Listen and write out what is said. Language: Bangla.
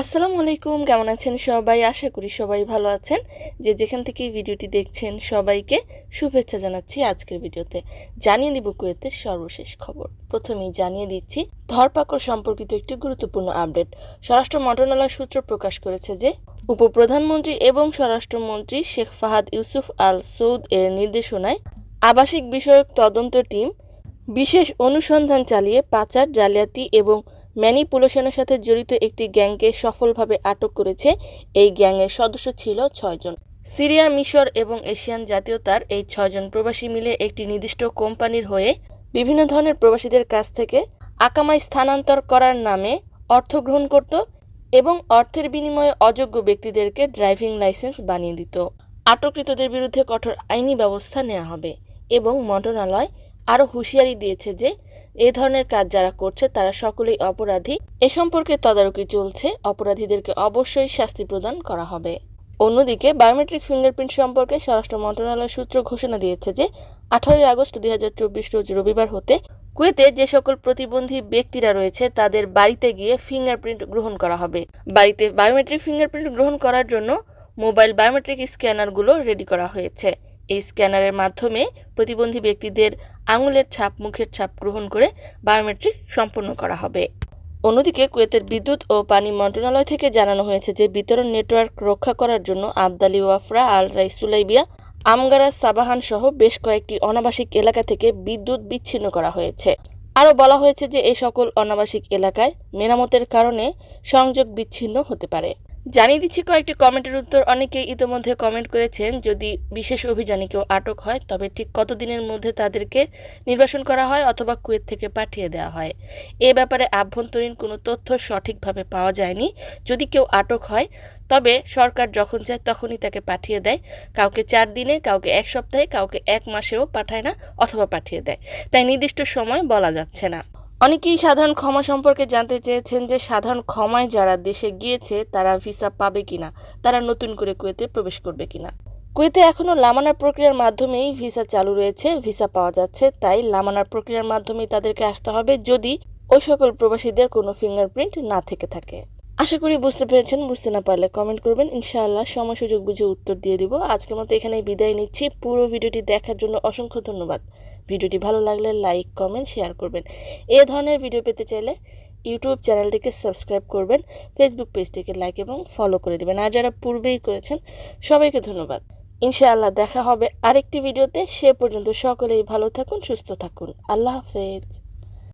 আসসালামু আলাইকুম, কেমন আছেন সবাই? আশা করি সবাই ভালো আছেন। যে যেখান থেকে ভিডিওটি দেখছেন, সবাইকে শুভেচ্ছা জানাচ্ছি আজকের ভিডিওতে। জানিয়ে দিব কুয়েতের সর্বশেষ খবর। প্রথমেই জানিয়ে দিচ্ছি, ধরপাকড় সম্পর্কিত একটি গুরুত্বপূর্ণ আপডেট। স্বরাষ্ট্র মন্ত্রণালয় সূত্র প্রকাশ করেছে যে, উপপ্রধানমন্ত্রী এবং স্বরাষ্ট্রমন্ত্রী শেখ ফাহাদ ইউসুফ আল সৌদ এর নির্দেশনায় আবাসিক বিষয়ক তদন্ত টিম বিশেষ অনুসন্ধান চালিয়ে পাচার, জালিয়াতি এবং ম্যানিপুলেশনের সাথে জড়িত একটি গ্যাংকে সফলভাবে আটক করেছে। এই গ্যাংয়ের সদস্য ছিল ছয়জন সিরিয়া, মিশর এবং এশিয়ান জাতীয়তার এই ছয়জন প্রবাসী মিলে একটি নির্দিষ্ট কোম্পানির হয়ে বিভিন্ন ধরনের প্রবাসীদের কাছ থেকে আকামায় স্থানান্তর করার নামে অর্থ গ্রহণ করত এবং অর্থের বিনিময়ে অযোগ্য ব্যক্তিদেরকে ড্রাইভিং লাইসেন্স বানিয়ে দিত। আটককৃতদের বিরুদ্ধে কঠোর আইনি ব্যবস্থা নেওয়া হবে এবং মন্ত্রণালয় আরও হুঁশিয়ারি দিয়েছে যে, এ ধরনের কাজ যারা করছে, তারা সকলেই অপরাধী। এ সম্পর্কে তদারকি চলছে। অপরাধীদেরকে অবশ্যই শাস্তি প্রদান করা হবে। অন্যদিকে, বায়োমেট্রিক ফিঙ্গারপ্রিন্ট সম্পর্কে স্বরাষ্ট্র মন্ত্রণালয় সূত্র ঘোষণা দিয়েছে যে, আঠারোই আগস্ট দুই হাজার চব্বিশ রোজ রবিবার হতে কুয়েতে যে সকল প্রতিবন্ধী ব্যক্তিরা রয়েছে, তাদের বাড়িতে গিয়ে ফিঙ্গারপ্রিন্ট গ্রহণ করা হবে। বাড়িতে বায়োমেট্রিক ফিঙ্গারপ্রিন্ট গ্রহণ করার জন্য মোবাইল বায়োমেট্রিক স্ক্যানারগুলো রেডি করা হয়েছে। এই স্ক্যানারের মাধ্যমে প্রতিবন্ধী ব্যক্তিদের আঙুলের ছাপ, মুখের ছাপ গ্রহণ করে বায়োমেট্রিক সম্পন্ন করা হবে। অন্যদিকে কুয়েতের বিদ্যুৎ ও পানি মন্ত্রণালয় থেকে জানানো হয়েছে যে বিতরণ নেটওয়ার্ক রক্ষা করার জন্য আবদালি ওয়াফরা আল রাইসুলাইবিয়া, আমগারা, সাবাহান সহ বেশ কয়েকটি অনাবাসিক এলাকা থেকে বিদ্যুৎ বিচ্ছিন্ন করা হয়েছে। আরও বলা হয়েছে যে এই সকল অনাবাসিক এলাকায় মেরামতের কারণে সংযোগ বিচ্ছিন্ন হতে পারে। জানিয়ে দিচ্ছি কয়েকটি কমেন্টের উত্তর। অনেকেই ইতোমধ্যে কমেন্ট করেছেন, যদি বিশেষ অভিযানে কেউ আটক হয়, তবে ঠিক কতদিনের মধ্যে তাদেরকে নির্বাসন করা হয় অথবা কুয়েত থেকে পাঠিয়ে দেওয়া হয়? এ ব্যাপারে আভ্যন্তরীণ কোনো তথ্য সঠিকভাবে পাওয়া যায়নি। যদি কেউ আটক হয়, তবে সরকার যখন চায় তখনই তাকে পাঠিয়ে দেয়। কাউকে চার দিনে, কাউকে এক সপ্তাহে, কাউকে এক মাসেও পাঠায় না অথবা পাঠিয়ে দেয়। তাই নির্দিষ্ট সময় বলা যাচ্ছে না। অনেকেই সাধারণ ক্ষমা সম্পর্কে জানতে চেয়েছেন যে সাধারণ ক্ষমায় যারা দেশে গিয়েছে, তারা ভিসা পাবে কিনা, তারা নতুন করে কুয়েতে প্রবেশ করবে কিনা। কুয়েতে এখনও লামানার প্রক্রিয়ার মাধ্যমেই ভিসা চালু রয়েছে, ভিসা পাওয়া যাচ্ছে, তাই লামানার প্রক্রিয়ার মাধ্যমেই তাদেরকে আসতে হবে যদি ওই সকল প্রবাসীদের কোনো ফিঙ্গারপ্রিন্ট না থেকে থাকে। আশা করি বুঝতে পেরেছেন, বুঝতে না পারলে কমেন্ট করবেন। ইনশাআল্লাহ সময়, সুযোগ বুঝে উত্তর দিয়ে দিব। আজকের মতো এখানেই বিদায় নিচ্ছি। পুরো ভিডিওটি দেখার জন্য অসংখ্য ধন্যবাদ। ভিডিওটি ভালো লাগলে লাইক কমেন্ট শেয়ার করবেন। এ ধরনের ভিডিও পেতে চাইলে ইউটিউব চ্যানেলটিকে সাবস্ক্রাইব করবেন ফেসবুক পেজটিকে লাইক এবং ফলো করে দেবেন। আর যারা পূর্বেই করেছেন, সবাইকে ধন্যবাদ। ইনশাআল্লাহ দেখা হবে আরেকটি ভিডিওতে সে পর্যন্ত সকলেই ভালো থাকুন, সুস্থ থাকুন। আল্লাহ হাফেজ।